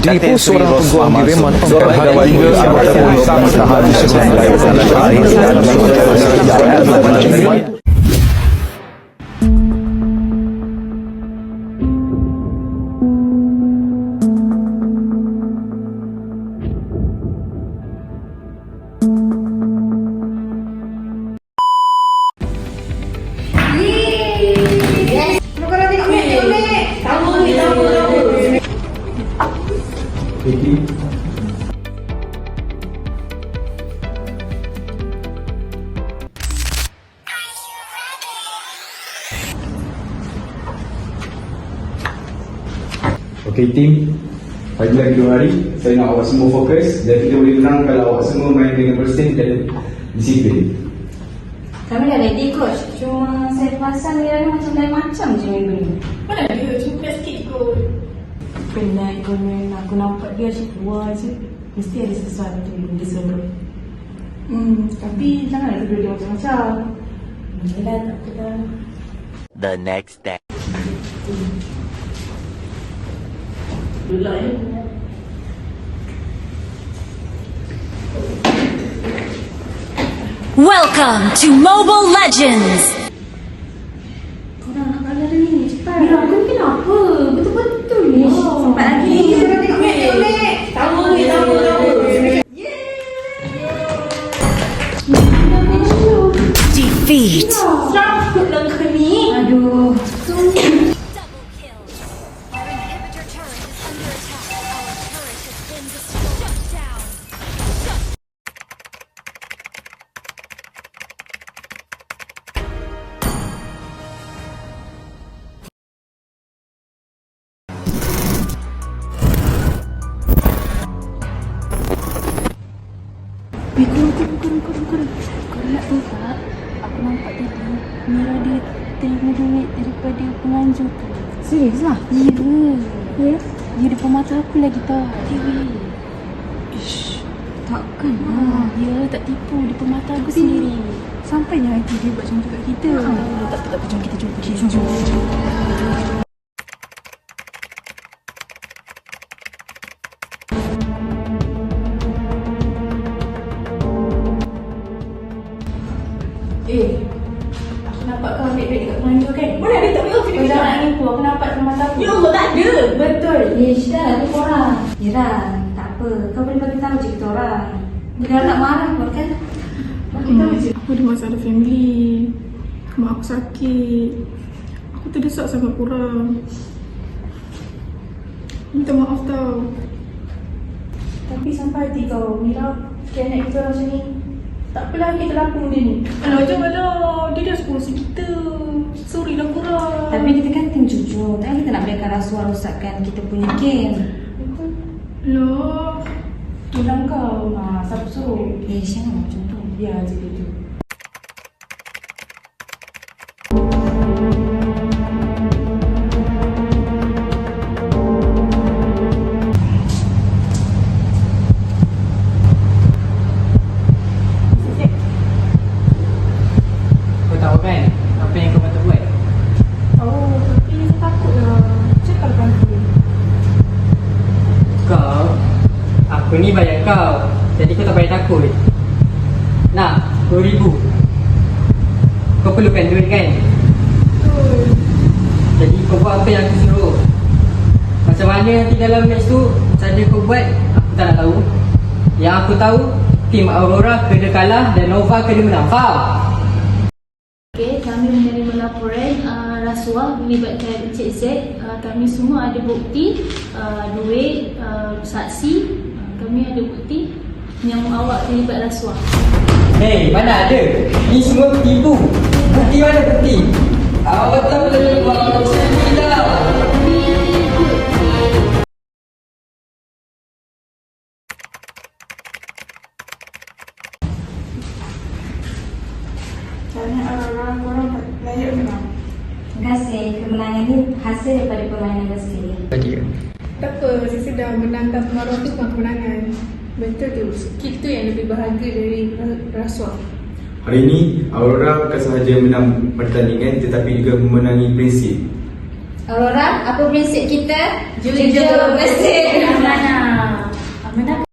Dito seorang peguam direman pemberhati hingga anggota polisi tahan sesuai lain. Okey tim Pagi lagi dua hari Saya nak awak semua fokus Dan kita boleh menang Kalau awak semua main dengan bersih dan disiplin Kami dah ready coach. Cuma saya perasan ni macam lain macam je minggu ni. Mana dia? Cuma sikit kot. Penat komen. Aku nampak dia asyik keluar je. Mesti ada sesuatu yang dia suruh. Hmm, tapi janganlah tidur dia macam-macam. Yelah tak apa dah. the next day. Welcome to Mobile Legends! Korang nak kalah dah ni. Cepat. Mira aku Kurang, kurang, kurang, kurang, kurang. Kau nak tahu tak? Nampak tadi Mira dia terima duit daripada penganjur tu. Serius lah. Ya. Ya. Ya depan mata aku lagi tau. TV. Ish. Takkan Ha, lah. dia tak tipu depan mata aku sendiri. Sampainya hati dia buat macam tu kat kita. Ha. Tak apa, tak apa. Jom kita jumpa dia. Jom, jom. Eh, nampak kau ambil duit dekat penganjur kan? Mana ada tak boleh Kau jangan nipu. Aku nampak dengan mata aku. Ya Allah, tak ada. Betul. Ish, dah lah tu korang. Jiran, tak apa. Kau boleh bagi tahu je kita orang. Dia nak marah pun kan? Bagi tahu je. Aku ada masalah family. Mak aku sakit. Aku terdesak sangat kurang. Minta maaf tau. Tapi sampai hati kau, Mira, nak kita orang macam ni. Tak apalah kita lapung dia ni. Alah, janganlah. Dia dah sekursi kita. Sorry lah kurang. Tapi kita kan tim jujur. Takkan kita nak biarkan rasuah rosakkan kita punya game. Loh. Tulang kau. Ha, siapa suruh? Eh, jangan macam tu. Biar je dia tu. Aku ni bayar kau. Jadi kau tak payah takut. Nak, RM10,000. Kau perlukan duit kan? Betul. Jadi kau buat apa yang aku suruh. Macam mana nanti dalam match tu, saja kau buat, aku tak nak tahu. Yang aku tahu, tim Aurora kena kalah dan Nova kena menang. Faham? Okey, kami menerima laporan uh, rasuah melibatkan Encik Z. Uh, kami semua ada bukti, uh, duit, uh, saksi. Kami ada bukti yang awak terlibat rasuah. Hei, mana ada? Ni semua tipu. Bukti mana bukti? Awak tak boleh buat macam ni tau. Menang. Terima kasih. Kemenangan ni hasil daripada permainan bersih. Tak apa, saya sedang menangkap marah tu bukan kemenangan. Betul tu, skill tu yang lebih berharga dari rasuah. Hari ini, Aurora bukan sahaja menang pertandingan tetapi juga memenangi prinsip. Aurora, apa prinsip kita? Jujur, bersih, menang